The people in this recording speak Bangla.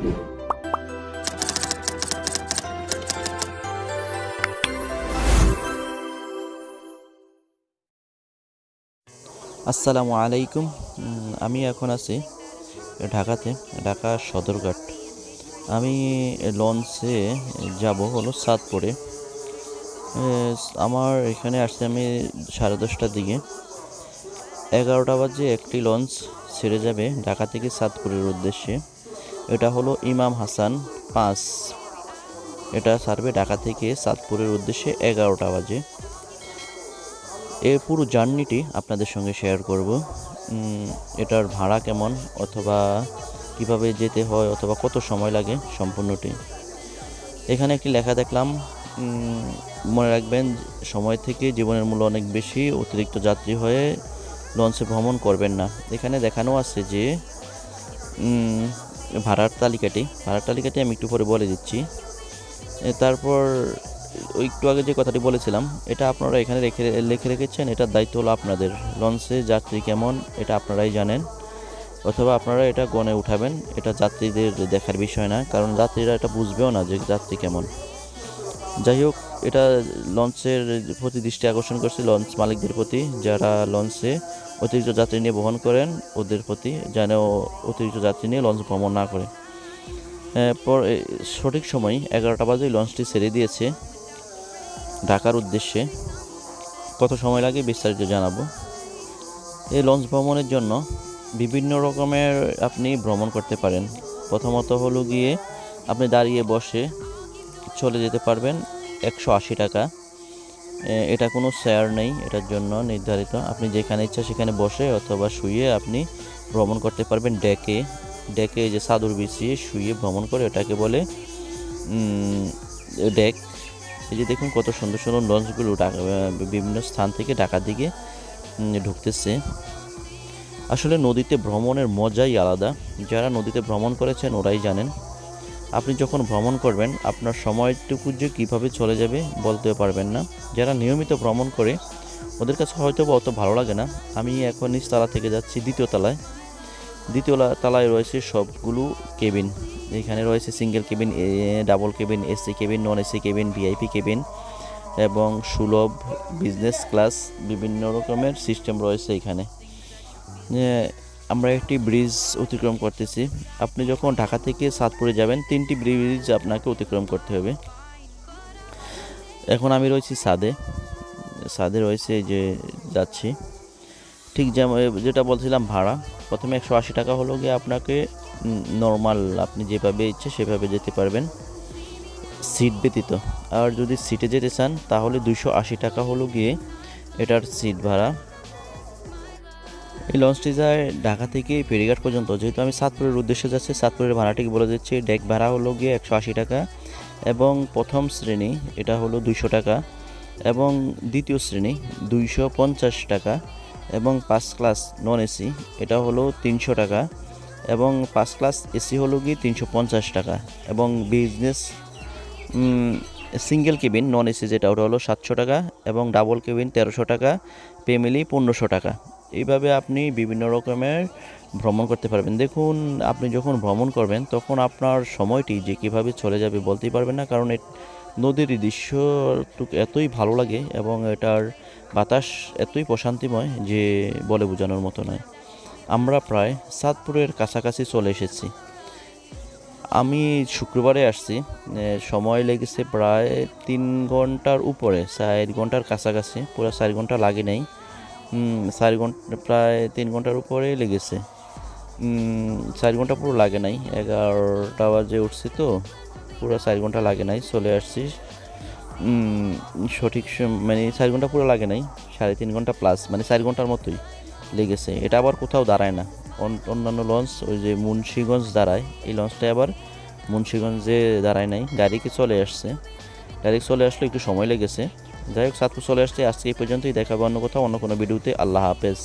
আসসালামু আলাইকুম। আমি এখন আছি ঢাকাতে, ঢাকা সদরঘাট। আমি লঞ্চে যাব হলো সাতপুরে। আমার এখানে আসছি আমি সাড়ে দশটার দিকে। এগারোটা বাজে একটি লঞ্চ ছেড়ে যাবে ঢাকা থেকে সাতপুরের উদ্দেশ্যে। এটা হলো ইমাম হাসান পাঁচ। এটা সার্ভে ঢাকা থেকে সাতপুরের উদ্দেশ্যে এগারোটা বাজে। এর পুরো জার্নিটি আপনাদের সঙ্গে শেয়ার করব। এটার ভাড়া কেমন অথবা কীভাবে যেতে হয় অথবা কত সময় লাগে সম্পূর্ণটি। এখানে একটি লেখা দেখলাম। মনে রাখবেন সময় থেকে জীবনের মূল্য অনেক বেশি, অতিরিক্ত যাত্রী হয়ে লঞ্চে ভ্রমণ করবেন না। এখানে দেখানো আছে যে ভাড়ার তালিকাটি ভাড়ার তালিকাটি আমি একটু পরে বলে দিচ্ছি। তারপর ওই একটু আগে যে কথাটি বলেছিলাম, এটা আপনারা এখানে রেখে, লিখে রেখেছেন, এটার দায়িত্ব হলো আপনাদের। লঞ্চে যাত্রী কেমন, এটা আপনারাই জানেন। অথবা আপনারা এটা গনে উঠাবেন, এটা যাত্রীদের দেখার বিষয় না, কারণ যাত্রীরা এটা বুঝবেও না যে যাত্রী কেমন। যাই হোক, এটা লঞ্চের প্রতি দৃষ্টি আকর্ষণ করছে লঞ্চ মালিকদের প্রতি যারা লঞ্চে অতিরিক্ত যাত্রী নিয়ে বহন করেন, ওদের প্রতি যেন অতিরিক্ত যাত্রী নিয়ে লঞ্চ ভ্রমণ না করে। পর সঠিক সময় এগারোটা বাজে লঞ্চটি ছেড়ে দিয়েছে ঢাকার উদ্দেশ্যে। কত সময় লাগে বিস্তারিত জানাব। এই লঞ্চ ভ্রমণের জন্য বিভিন্ন রকমের আপনি ভ্রমণ করতে পারেন। প্রথমত হলো গিয়ে আপনি দাঁড়িয়ে বসে চলে যেতে পারবেন একশো আশি টাকা। এটা কোনো শেয়ার নেই, এটার জন্য নির্ধারিত। আপনি যেখানে ইচ্ছা সেখানে বসে অথবা শুয়ে আপনি ভ্রমণ করতে পারবেন ডেকে। ডেকে যে সাদুর বিছিয়ে শুয়ে ভ্রমণ করে এটাকে বলে ডেক। এই যে দেখুন কত সুন্দর সুন্দর লঞ্চগুলো বিভিন্ন স্থান থেকে ঢাকার দিকে ঢুকতেছে। আসলে নদীতে ভ্রমণের মজাই আলাদা। যারা নদীতে ভ্রমণ করেছেন ওরাই জানেন। আপনি যখন ভ্রমণ করবেন, আপনার সময়টুকু যে কীভাবে চলে যাবে বলতে পারবেন না। যারা নিয়মিত ভ্রমণ করে, ওদের কাছে হয়তো অত ভালো লাগে না। আমি এখন নিচতলা থেকে যাচ্ছি, দ্বিতীয় তলায়। দ্বিতীয় তলায় রয়েছে সবগুলো কেবিন। এখানে রয়েছে single cabin double cabin AC cabin, non AC cabin, VIP cabin এবং সুলভ বিজনেস ক্লাস, বিভিন্ন রকমের সিস্টেম রয়েছে এখানে। আমরা একটি ব্রিজ অতিক্রম করতেছি। আপনি যখন ঢাকা থেকে সাতপুরে যাবেন, তিনটি ব্রিজ আপনাকে অতিক্রম করতে হবে। এখন আমি রয়েছি সাদে। সাদে রয়েছে যে যাচ্ছি। ঠিক যেমন, যেটা বলছিলাম, ভাড়া। প্রথমে একশো আশি টাকা হলো গিয়ে আপনাকে নর্মাল আপনি যেভাবে ইচ্ছে সেভাবে যেতে পারবেন। সিট ব্যতীত। আর যদি সিটে যেতে চান, তাহলে দুশো আশি টাকা হলো গিয়ে এটার সিট ভাড়া। এই লঞ্চটি যায় ঢাকা থেকে ফেরিঘাট পর্যন্ত, যেহেতু আমি সাতপুরের উদ্দেশ্যে যাচ্ছি, সাতপুরের ভাড়াটি বলে দিচ্ছি ডেক ভাড়া হলো গিয়ে একশো আশি টাকা এবং প্রথম শ্রেণি এটা হলো দুইশো টাকা এবং দ্বিতীয় শ্রেণি দুইশো পঞ্চাশ টাকা এবং পাঁচ ক্লাস নন এসি এটা হলো তিনশো টাকা এবং পাঁচ ক্লাস এসি হলো গিয়ে তিনশো পঞ্চাশ টাকা এবং business single cabin non AC যেটা, ওটা হলো সাতশো টাকা এবং ডাবল কেবিন তেরোশো টাকা ফ্যামিলি পনেরোশো টাকা। এইভাবে আপনি বিভিন্ন রকমের ভ্রমণ করতে পারবেন। দেখুন, আপনি যখন ভ্রমণ করবেন, তখন আপনার সময়টি যে কীভাবে চলে যাবে বলতেই পারবেন না, কারণ নদীর দৃশ্যটুকু এতই ভালো লাগে এবং এটার বাতাস এতই প্রশান্তিময় যে বলে বোঝানোর মতো নয়। আমরা প্রায় সাতপুরের কাছাকাছি চলে এসেছি। আমি শুক্রবারে আসছি সময় লেগেছে প্রায় তিন ঘণ্টার উপরে, চার ঘণ্টার কাছাকাছি, পুরো চার ঘণ্টা লাগে নাই। চার ঘণ্টা, প্রায় তিন ঘণ্টার উপরে লেগেছে। চার ঘণ্টা পুরো লাগে নাই, এগারোটা বাজে উঠছি তো, পুরো চার ঘণ্টা লাগে নাই, চলে আসছি। সঠিক মানে চার ঘণ্টা পুরো লাগে নাই, সাড়ে তিন ঘণ্টা প্লাস মানে চার ঘণ্টার মতোই লেগেছে। এটা আবার কোথাও দাঁড়ায় না। অন- অন্যান্য লঞ্চ ওই যে মুন্সীগঞ্জ দাঁড়ায়, এই লঞ্চটা আবার মুন্সীগঞ্জে দাঁড়ায় নাই গাড়িকে চলে আসছে? ডাইরেক্ট চলে আসলে একটু সময় লেগেছে। যাই হোক সাতপুর চলে আসছে। আজকে এই পর্যন্তই। দেখাবো অন্য কোথাও, অন্য কোনো ভিডিওতে। আল্লাহ হাফেজ।